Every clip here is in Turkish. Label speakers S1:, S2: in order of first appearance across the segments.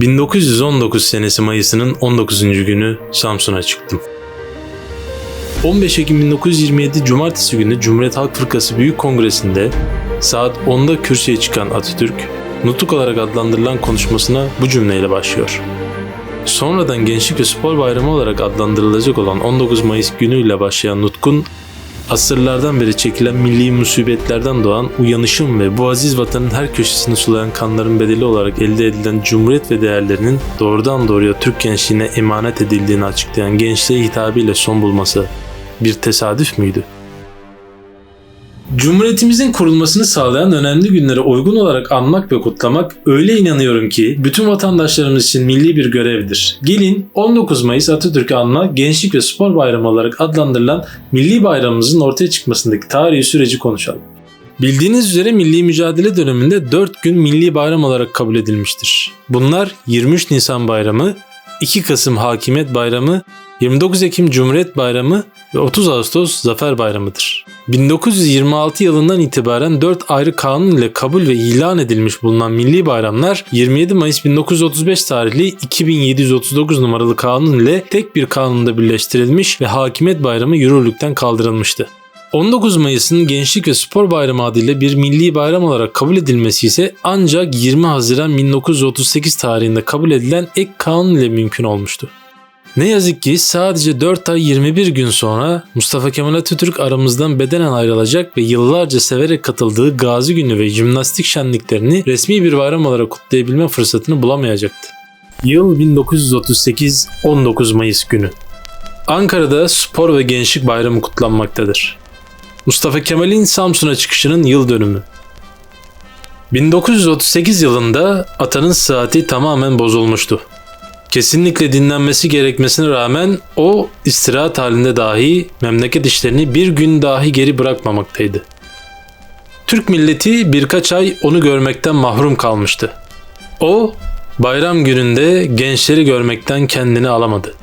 S1: 1919 senesi Mayıs'ının 19. günü Samsun'a çıktım. 15 Ekim 1927 Cumartesi günü Cumhuriyet Halk Fırkası Büyük Kongresi'nde saat 10'da kürsüye çıkan Atatürk, nutuk olarak adlandırılan konuşmasına bu cümleyle başlıyor. Sonradan Gençlik ve Spor Bayramı olarak adlandırılacak olan 19 Mayıs günüyle başlayan nutkun asırlardan beri çekilen milli musibetlerden doğan uyanışım ve bu aziz vatanın her köşesini sulayan kanların bedeli olarak elde edilen cumhuriyet ve değerlerinin doğrudan doğruya Türk gençliğine emanet edildiğini açıklayan gençliğe hitabıyla son bulması bir tesadüf müydü? Cumhuriyetimizin kurulmasını sağlayan önemli günlere uygun olarak anmak ve kutlamak öyle inanıyorum ki bütün vatandaşlarımız için milli bir görevdir. Gelin 19 Mayıs Atatürk'ü anma Gençlik ve Spor Bayramı olarak adlandırılan milli bayramımızın ortaya çıkmasındaki tarihi süreci konuşalım. Bildiğiniz üzere milli mücadele döneminde 4 gün milli bayram olarak kabul edilmiştir. Bunlar 23 Nisan Bayramı, 2 Kasım Hakimiyet Bayramı, 29 Ekim Cumhuriyet Bayramı ve 30 Ağustos Zafer Bayramı'dır. 1926 yılından itibaren 4 ayrı kanun ile kabul ve ilan edilmiş bulunan milli bayramlar 27 Mayıs 1935 tarihli 2739 numaralı kanun ile tek bir kanunda birleştirilmiş ve Hakimiyet Bayramı yürürlükten kaldırılmıştı. 19 Mayıs'ın Gençlik ve Spor Bayramı adıyla bir milli bayram olarak kabul edilmesi ise ancak 20 Haziran 1938 tarihinde kabul edilen ek kanun ile mümkün olmuştu. Ne yazık ki sadece 4 ay 21 gün sonra Mustafa Kemal Atatürk aramızdan bedenen ayrılacak ve yıllarca severek katıldığı Gazi Günü ve jimnastik şenliklerini resmi bir bayram olarak kutlayabilme fırsatını bulamayacaktı. Yıl 1938 19 Mayıs günü. Ankara'da spor ve gençlik bayramı kutlanmaktadır. Mustafa Kemal'in Samsun'a çıkışının yıl dönümü. 1938 yılında atanın saati tamamen bozulmuştu. Kesinlikle dinlenmesi gerekmesine rağmen o istirahat halinde dahi memleket işlerini bir gün dahi geri bırakmamaktaydı. Türk milleti birkaç ay onu görmekten mahrum kalmıştı. O bayram gününde gençleri görmekten kendini alamadı.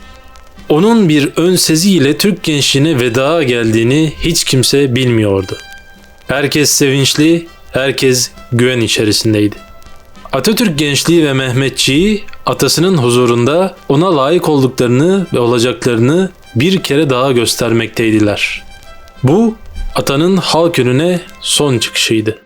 S1: Onun bir ön seziyle Türk gençliğine veda geldiğini hiç kimse bilmiyordu. Herkes sevinçli, herkes güven içerisindeydi. Atatürk gençliği ve Mehmetçiği atasının huzurunda ona layık olduklarını ve olacaklarını bir kere daha göstermekteydiler. Bu atanın halk önüne son çıkışıydı.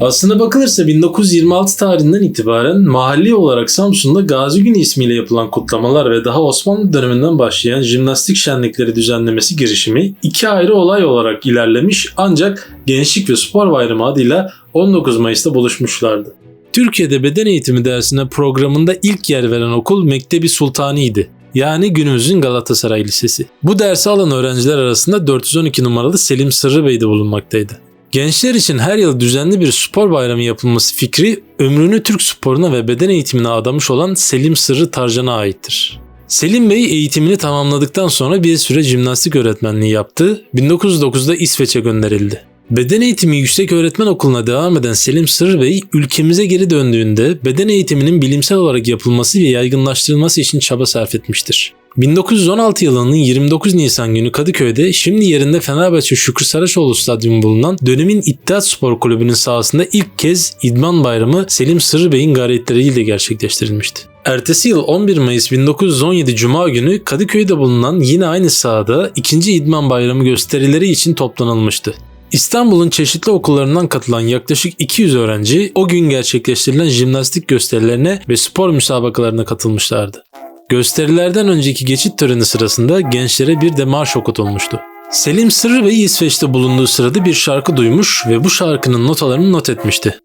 S1: Aslına bakılırsa 1926 tarihinden itibaren mahalli olarak Samsun'da Gazi Günü ismiyle yapılan kutlamalar ve daha Osmanlı döneminden başlayan jimnastik şenlikleri düzenlemesi girişimi iki ayrı olay olarak ilerlemiş ancak Gençlik ve Spor Bayramı adıyla 19 Mayıs'ta buluşmuşlardı. Türkiye'de beden eğitimi dersine programında ilk yer veren okul Mektebi Sultani'ydi. Yani günümüzün Galatasaray Lisesi. Bu dersi alan öğrenciler arasında 412 numaralı Selim Sırrı Bey de bulunmaktaydı. Gençler için her yıl düzenli bir spor bayramı yapılması fikri ömrünü Türk sporuna ve beden eğitimine adamış olan Selim Sırrı Tarcan'a aittir. Selim Bey eğitimini tamamladıktan sonra bir süre jimnastik öğretmenliği yaptı. 1909'da İsveç'e gönderildi. Beden eğitimi yüksek öğretmen okuluna devam eden Selim Sırrı Bey ülkemize geri döndüğünde beden eğitiminin bilimsel olarak yapılması ve yaygınlaştırılması için çaba sarf etmiştir. 1916 yılının 29 Nisan günü Kadıköy'de şimdi yerinde Fenerbahçe Şükrü Saraçoğlu Stadyumu bulunan dönemin İttihat Spor Kulübü'nün sahasında ilk kez İdman Bayramı Selim Sırrı Bey'in gayretleriyle gerçekleştirilmişti. Ertesi yıl 11 Mayıs 1917 Cuma günü Kadıköy'de bulunan yine aynı sahada 2. İdman Bayramı gösterileri için toplanılmıştı. İstanbul'un çeşitli okullarından katılan yaklaşık 200 öğrenci o gün gerçekleştirilen jimnastik gösterilerine ve spor müsabakalarına katılmışlardı. Gösterilerden önceki geçit töreni sırasında gençlere bir de marş okutulmuştu. Selim Sırrı Bey İsveç'te bulunduğu sırada bir şarkı duymuş ve bu şarkının notalarını not etmişti.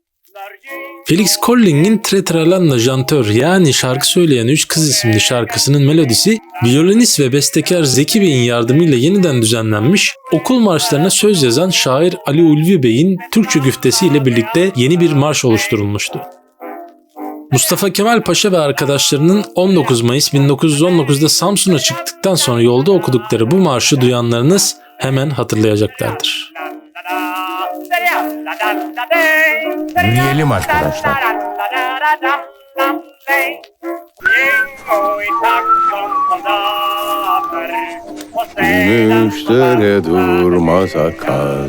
S1: Felix Colling'in Tretralanda Jantör yani şarkı söyleyen üç kız isimli şarkısının melodisi violinist ve bestekar Zeki Bey'in yardımıyla yeniden düzenlenmiş, okul marşlarına söz yazan şair Ali Ulvi Bey'in Türkçe güftesiyle birlikte yeni bir marş oluşturulmuştu. Mustafa Kemal Paşa ve arkadaşlarının 19 Mayıs 1919'da Samsun'a çıktıktan sonra yolda okudukları bu marşı duyanlarınız hemen hatırlayacaklardır.
S2: Yürüyelim arkadaşlar.
S3: Gümüşlere durmaz akar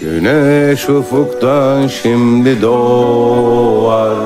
S3: Güneş ufuktan şimdi doğar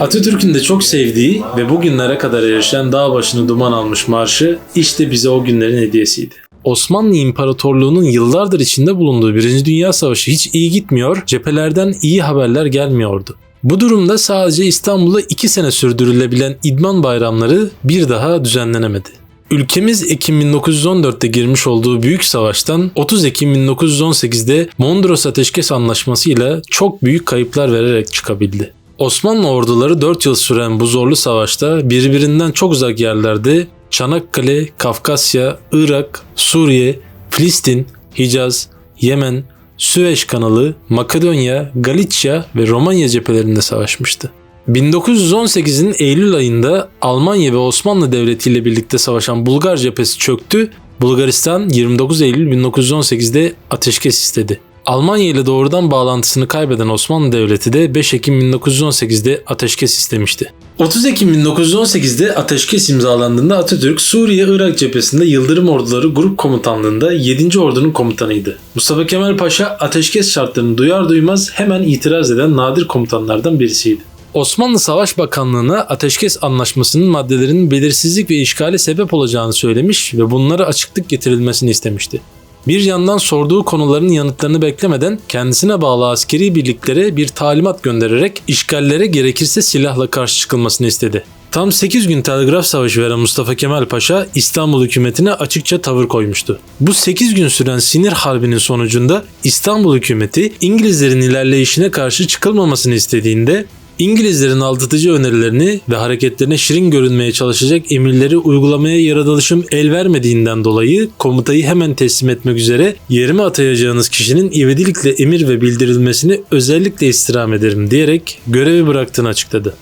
S1: Atatürk'ün de çok sevdiği ve bugünlere kadar erişen dağ başını duman almış marşı işte bize o günlerin hediyesiydi. Osmanlı İmparatorluğu'nun yıllardır içinde bulunduğu Birinci Dünya Savaşı hiç iyi gitmiyor, cephelerden iyi haberler gelmiyordu. Bu durumda sadece İstanbul'da 2 sene sürdürülebilen idman bayramları bir daha düzenlenemedi. Ülkemiz Ekim 1914'te girmiş olduğu büyük savaştan 30 Ekim 1918'de Mondros Ateşkes Anlaşması ile çok büyük kayıplar vererek çıkabildi. Osmanlı orduları 4 yıl süren bu zorlu savaşta birbirinden çok uzak yerlerde Çanakkale, Kafkasya, Irak, Suriye, Filistin, Hicaz, Yemen, Süveyş kanalı, Makedonya, Galicia ve Romanya cephelerinde savaşmıştı. 1918'in Eylül ayında Almanya ve Osmanlı Devleti ile birlikte savaşan Bulgar cephesi çöktü. Bulgaristan 29 Eylül 1918'de ateşkes istedi. Almanya ile doğrudan bağlantısını kaybeden Osmanlı Devleti de 5 Ekim 1918'de ateşkes istemişti. 30 Ekim 1918'de ateşkes imzalandığında Atatürk Suriye-Irak cephesinde Yıldırım Orduları Grup Komutanlığında 7. Ordu'nun komutanıydı. Mustafa Kemal Paşa ateşkes şartlarını duyar duymaz hemen itiraz eden nadir komutanlardan birisiydi. Osmanlı Savaş Bakanlığı'na ateşkes anlaşmasının maddelerinin belirsizlik ve işgale sebep olacağını söylemiş ve bunlara açıklık getirilmesini istemişti. Bir yandan sorduğu konuların yanıtlarını beklemeden kendisine bağlı askeri birliklere bir talimat göndererek işgallere gerekirse silahla karşı çıkılmasını istedi. Tam 8 gün telgraf savaşı veren Mustafa Kemal Paşa İstanbul hükümetine açıkça tavır koymuştu. Bu 8 gün süren sinir harbinin sonucunda İstanbul hükümeti İngilizlerin ilerleyişine karşı çıkılmamasını istediğinde İngilizlerin aldatıcı önerilerini ve hareketlerine şirin görünmeye çalışacak emirleri uygulamaya yaratılışım el vermediğinden dolayı komutayı hemen teslim etmek üzere yerime atayacağınız kişinin ivedilikle emir ve bildirilmesini özellikle istirham ederim diyerek görevi bıraktığını açıkladı.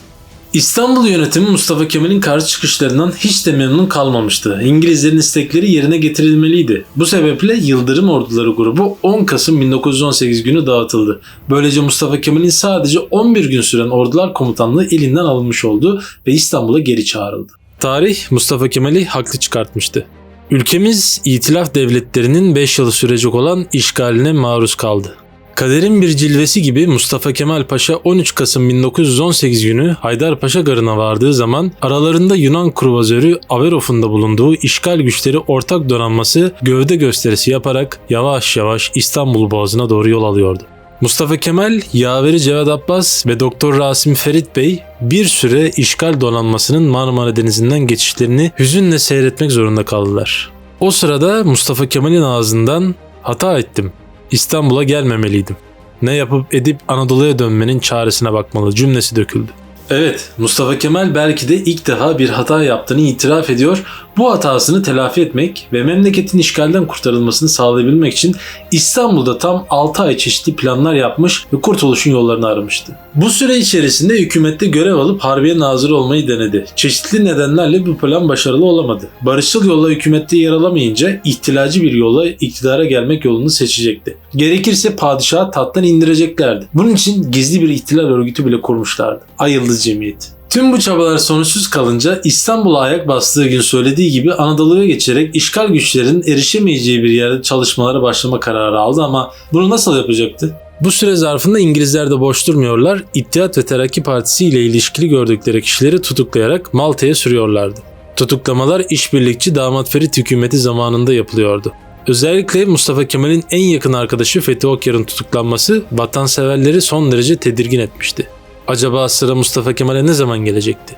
S1: İstanbul yönetimi Mustafa Kemal'in karşı çıkışlarından hiç de memnun kalmamıştı. İngilizlerin istekleri yerine getirilmeliydi. Bu sebeple Yıldırım Orduları grubu 10 Kasım 1918 günü dağıtıldı. Böylece Mustafa Kemal'in sadece 11 gün süren ordular komutanlığı elinden alınmış oldu ve İstanbul'a geri çağrıldı. Tarih Mustafa Kemal'i haklı çıkartmıştı. Ülkemiz itilaf devletlerinin 5 yıl sürecek olan işgaline maruz kaldı. Kaderin bir cilvesi gibi Mustafa Kemal Paşa 13 Kasım 1918 günü Haydarpaşa Garı'na vardığı zaman aralarında Yunan kruvazörü Averoff'un da bulunduğu işgal güçleri ortak donanması gövde gösterisi yaparak yavaş yavaş İstanbul Boğazı'na doğru yol alıyordu. Mustafa Kemal, Yaveri Cevat Abbas ve Doktor Rasim Ferit Bey bir süre işgal donanmasının Marmara Denizi'nden geçişlerini hüzünle seyretmek zorunda kaldılar. O sırada Mustafa Kemal'in ağzından hata ettim. İstanbul'a gelmemeliydim. Ne yapıp edip Anadolu'ya dönmenin çaresine bakmalı cümlesi döküldü. Evet, Mustafa Kemal belki de ilk defa bir hata yaptığını itiraf ediyor. Bu hatasını telafi etmek ve memleketin işgalden kurtarılmasını sağlayabilmek için İstanbul'da tam 6 ay çeşitli planlar yapmış ve kurtuluşun yollarını aramıştı. Bu süre içerisinde hükümette görev alıp Harbiye Nazırı olmayı denedi. Çeşitli nedenlerle bu plan başarılı olamadı. Barışçıl yolla hükümette yer alamayınca ihtilacı bir yolla iktidara gelmek yolunu seçecekti. Gerekirse padişahı tahttan indireceklerdi. Bunun için gizli bir ihtilal örgütü bile kurmuşlardı. Ay Yıldız Cemiyeti. Tüm bu çabalar sonuçsuz kalınca İstanbul'a ayak bastığı gün söylediği gibi Anadolu'ya geçerek işgal güçlerinin erişemeyeceği bir yerde çalışmalara başlama kararı aldı ama bunu nasıl yapacaktı? Bu süre zarfında İngilizler de boş durmuyorlar. İttihat ve Terakki Partisi ile ilişkili gördükleri kişileri tutuklayarak Malta'ya sürüyorlardı. Tutuklamalar işbirlikçi damat Ferit hükümeti zamanında yapılıyordu. Özellikle Mustafa Kemal'in en yakın arkadaşı Fethi Okyar'ın tutuklanması vatanseverleri son derece tedirgin etmişti. Acaba sıra Mustafa Kemal'e ne zaman gelecekti?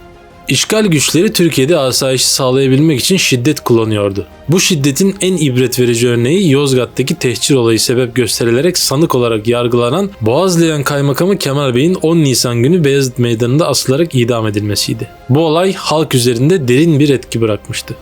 S1: İşgal güçleri Türkiye'de asayişi sağlayabilmek için şiddet kullanıyordu. Bu şiddetin en ibret verici örneği Yozgat'taki tehcir olayı sebep gösterilerek sanık olarak yargılanan Boğazlayan Kaymakamı Kemal Bey'in 10 Nisan günü Beyazıt Meydanı'nda asılarak idam edilmesiydi. Bu olay halk üzerinde derin bir etki bırakmıştı.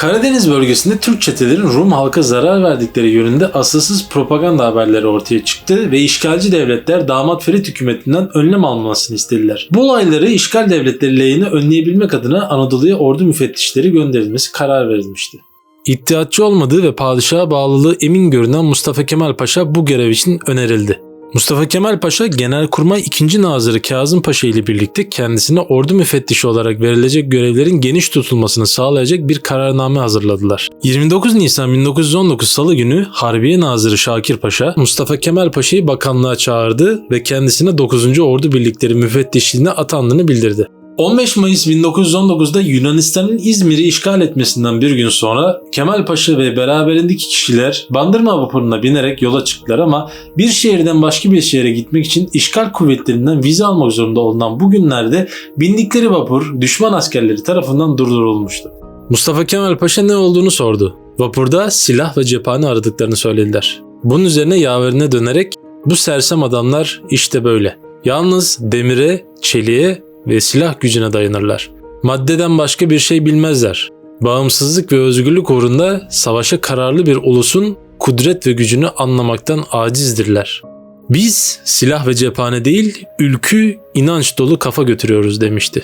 S1: Karadeniz bölgesinde Türk çetelerin Rum halka zarar verdikleri yönünde asılsız propaganda haberleri ortaya çıktı ve işgalci devletler damat Ferit hükümetinden önlem almasını istediler. Bu olayları işgal devletleri lehine önleyebilmek adına Anadolu'ya ordu müfettişleri gönderilmesi karar verilmişti. İttihatçı olmadığı ve padişaha bağlılığı emin görünen Mustafa Kemal Paşa bu görev için önerildi. Mustafa Kemal Paşa Genelkurmay 2. Nazırı Kazım Paşa ile birlikte kendisine ordu müfettişi olarak verilecek görevlerin geniş tutulmasını sağlayacak bir kararname hazırladılar. 29 Nisan 1919 Salı günü Harbiye Nazırı Şakir Paşa Mustafa Kemal Paşa'yı bakanlığa çağırdı ve kendisine 9. Ordu Birlikleri müfettişliğine atandığını bildirdi. 15 Mayıs 1919'da Yunanistan'ın İzmir'i işgal etmesinden bir gün sonra Kemal Paşa ve beraberindeki kişiler Bandırma vapuruna binerek yola çıktılar ama bir şehirden başka bir şehre gitmek için işgal kuvvetlerinden vize almak zorunda olunan bu günlerde bindikleri vapur düşman askerleri tarafından durdurulmuştu. Mustafa Kemal Paşa ne olduğunu sordu. Vapurda silah ve cephane aradıklarını söylediler. Bunun üzerine yaverine dönerek bu sersem adamlar işte böyle. Yalnız demire, çeliğe ve silah gücüne dayanırlar. Maddeden başka bir şey bilmezler. Bağımsızlık ve özgürlük uğrunda savaşa kararlı bir ulusun kudret ve gücünü anlamaktan acizdirler. Biz silah ve cephane değil, ülkü, inanç dolu kafa götürüyoruz demişti.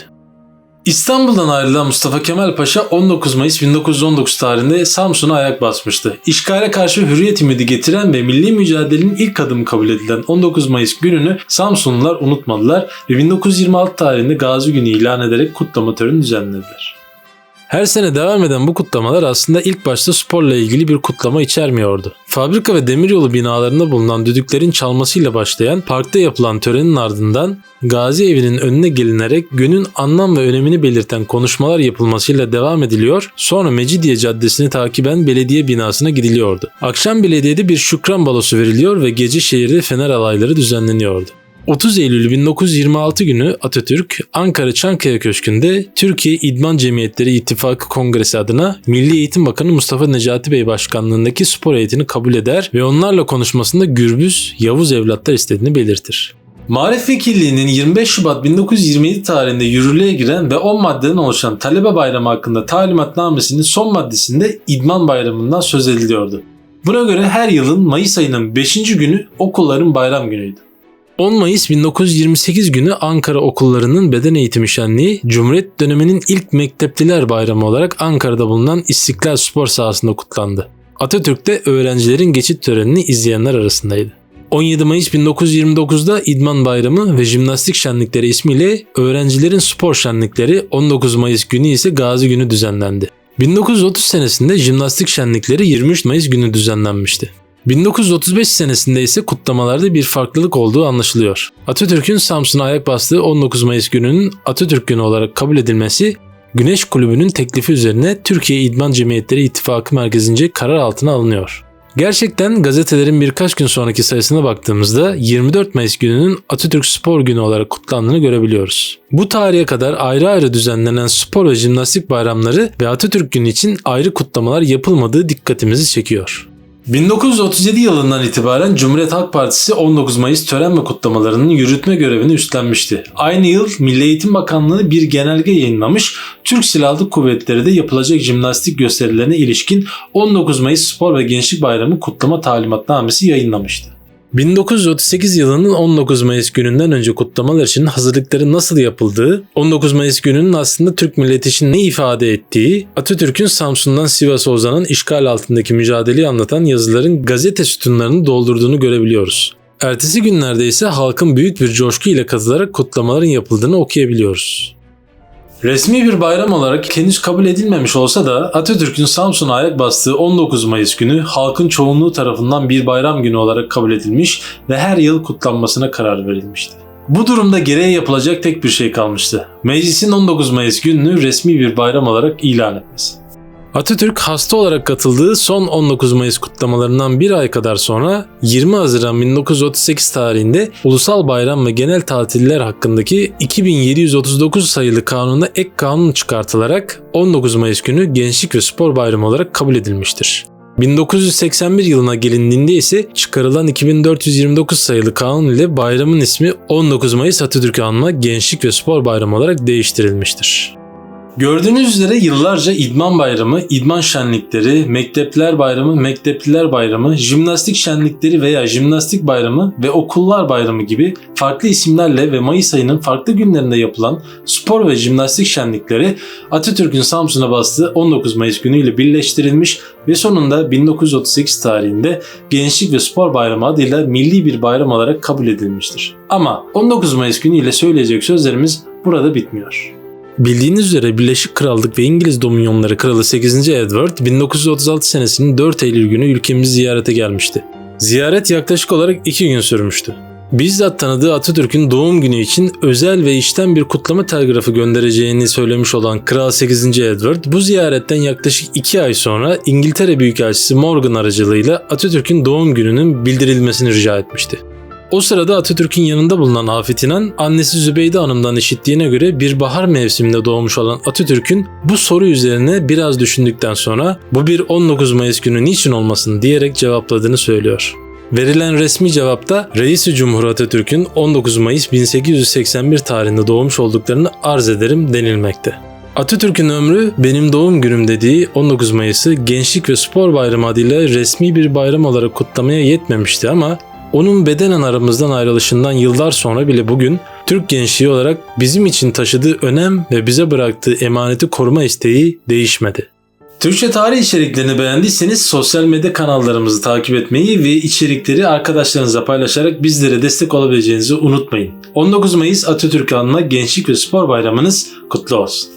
S1: İstanbul'dan ayrılan Mustafa Kemal Paşa 19 Mayıs 1919 tarihinde Samsun'a ayak basmıştı. İşgale karşı hürriyet ümidi getiren ve milli mücadelenin ilk adımı kabul edilen 19 Mayıs gününü Samsunlular unutmadılar ve 1926 tarihinde Gazi Günü ilan ederek kutlama töreni düzenlediler. Her sene devam eden bu kutlamalar aslında ilk başta sporla ilgili bir kutlama içermiyordu. Fabrika ve demiryolu binalarında bulunan düdüklerin çalmasıyla başlayan parkta yapılan törenin ardından Gazi Evi'nin önüne gelinerek günün anlam ve önemini belirten konuşmalar yapılmasıyla devam ediliyor. Sonra Mecidiye Caddesi'ni takiben belediye binasına gidiliyordu. Akşam belediyede bir şükran balosu veriliyor ve gece şehirde fener alayları düzenleniyordu. 30 Eylül 1926 günü Atatürk Ankara Çankaya Köşkü'nde Türkiye İdman Cemiyetleri İttifakı Kongresi adına Milli Eğitim Bakanı Mustafa Necati Bey başkanlığındaki spor heyetini kabul eder ve onlarla konuşmasında Gürbüz, Yavuz evlatlar istediğini belirtir. Marif Vekilliği'nin 25 Şubat 1927 tarihinde yürürlüğe giren ve 10 maddeden oluşan Talebe Bayramı hakkında talimatnamesinin son maddesinde İdman Bayramı'ndan söz ediliyordu. Buna göre her yılın Mayıs ayının 5. günü okulların bayram günüydü. 10 Mayıs 1928 günü Ankara okullarının beden eğitimi şenliği Cumhuriyet döneminin ilk mektepliler bayramı olarak Ankara'da bulunan İstiklal Spor sahasında kutlandı. Atatürk de öğrencilerin geçit törenini izleyenler arasındaydı. 17 Mayıs 1929'da İdman Bayramı ve Jimnastik Şenlikleri ismiyle öğrencilerin spor şenlikleri 19 Mayıs günü ise Gazi Günü düzenlendi. 1930 senesinde jimnastik şenlikleri 23 Mayıs günü düzenlenmişti. 1935 senesinde ise kutlamalarda bir farklılık olduğu anlaşılıyor. Atatürk'ün Samsun'a ayak bastığı 19 Mayıs gününün Atatürk günü olarak kabul edilmesi Güneş Kulübü'nün teklifi üzerine Türkiye İdman Cemiyetleri İttifakı merkezince karar altına alınıyor. Gerçekten gazetelerin birkaç gün sonraki sayısına baktığımızda 24 Mayıs gününün Atatürk Spor Günü olarak kutlandığını görebiliyoruz. Bu tarihe kadar ayrı ayrı düzenlenen spor ve jimnastik bayramları ve Atatürk Günü için ayrı kutlamalar yapılmadığı dikkatimizi çekiyor. 1937 yılından itibaren Cumhuriyet Halk Partisi 19 Mayıs tören ve kutlamalarının yürütme görevini üstlenmişti. Aynı yıl Milli Eğitim Bakanlığı bir genelge yayınlamış, Türk Silahlı Kuvvetleri de yapılacak jimnastik gösterilerine ilişkin 19 Mayıs Spor ve Gençlik Bayramı kutlama talimatnamesi yayınlamıştı. 1938 yılının 19 Mayıs gününden önce kutlamalar için hazırlıkların nasıl yapıldığı, 19 Mayıs gününün aslında Türk milleti için ne ifade ettiği, Atatürk'ün Samsun'dan Sivas'a uzanan işgal altındaki mücadeleyi anlatan yazıların gazete sütunlarını doldurduğunu görebiliyoruz. Ertesi günlerde ise halkın büyük bir coşku ile katılarak kutlamaların yapıldığını okuyabiliyoruz. Resmi bir bayram olarak henüz kabul edilmemiş olsa da Atatürk'ün Samsun'a ayak bastığı 19 Mayıs günü halkın çoğunluğu tarafından bir bayram günü olarak kabul edilmiş ve her yıl kutlanmasına karar verilmişti. Bu durumda gereğe yapılacak tek bir şey kalmıştı. Meclisin 19 Mayıs gününü resmi bir bayram olarak ilan etmesi. Atatürk hasta olarak katıldığı son 19 Mayıs kutlamalarından bir ay kadar sonra 20 Haziran 1938 tarihinde ulusal bayram ve genel tatiller hakkındaki 2739 sayılı kanuna ek kanun çıkartılarak 19 Mayıs günü Gençlik ve Spor Bayramı olarak kabul edilmiştir. 1981 yılına gelindiğinde ise çıkarılan 2429 sayılı kanun ile bayramın ismi 19 Mayıs Atatürk'ü anma Gençlik ve Spor Bayramı olarak değiştirilmiştir. Gördüğünüz üzere yıllarca idman bayramı, idman şenlikleri, mektepler bayramı, mektepliler bayramı, jimnastik şenlikleri veya jimnastik bayramı ve okullar bayramı gibi farklı isimlerle ve Mayıs ayının farklı günlerinde yapılan spor ve jimnastik şenlikleri Atatürk'ün Samsun'a bastığı 19 Mayıs günüyle birleştirilmiş ve sonunda 1938 tarihinde Gençlik ve Spor Bayramı adıyla milli bir bayram olarak kabul edilmiştir. Ama 19 Mayıs günüyle söyleyecek sözlerimiz burada bitmiyor. Bildiğiniz üzere Birleşik Krallık ve İngiliz Dominyonları Kralı 8. Edward 1936 senesinin 4 Eylül günü ülkemizi ziyarete gelmişti. Ziyaret yaklaşık olarak 2 gün sürmüştü. Bizzat tanıdığı Atatürk'ün doğum günü için özel ve içten bir kutlama telgrafı göndereceğini söylemiş olan Kral 8. Edward bu ziyaretten yaklaşık 2 ay sonra İngiltere Büyükelçisi Morgan aracılığıyla Atatürk'ün doğum gününün bildirilmesini rica etmişti. O sırada Atatürk'ün yanında bulunan Afet İnan, annesi Zübeyde Hanım'dan işittiğine göre bir bahar mevsiminde doğmuş olan Atatürk'ün bu soru üzerine biraz düşündükten sonra bu bir 19 Mayıs günü niçin olmasın diyerek cevapladığını söylüyor. Verilen resmi cevapta Reis-i Cumhur Atatürk'ün 19 Mayıs 1881 tarihinde doğmuş olduklarını arz ederim denilmekte. Atatürk'ün ömrü benim doğum günüm dediği 19 Mayıs'ı Gençlik ve Spor Bayramı adıyla resmi bir bayram olarak kutlamaya yetmemişti ama onun bedenen aramızdan ayrılışından yıllar sonra bile bugün Türk gençliği olarak bizim için taşıdığı önem ve bize bıraktığı emaneti koruma isteği değişmedi. Türkçe tarih içeriklerini beğendiyseniz sosyal medya kanallarımızı takip etmeyi ve içerikleri arkadaşlarınızla paylaşarak bizlere destek olabileceğinizi unutmayın. 19 Mayıs Atatürk anına Gençlik ve Spor Bayramınız kutlu olsun.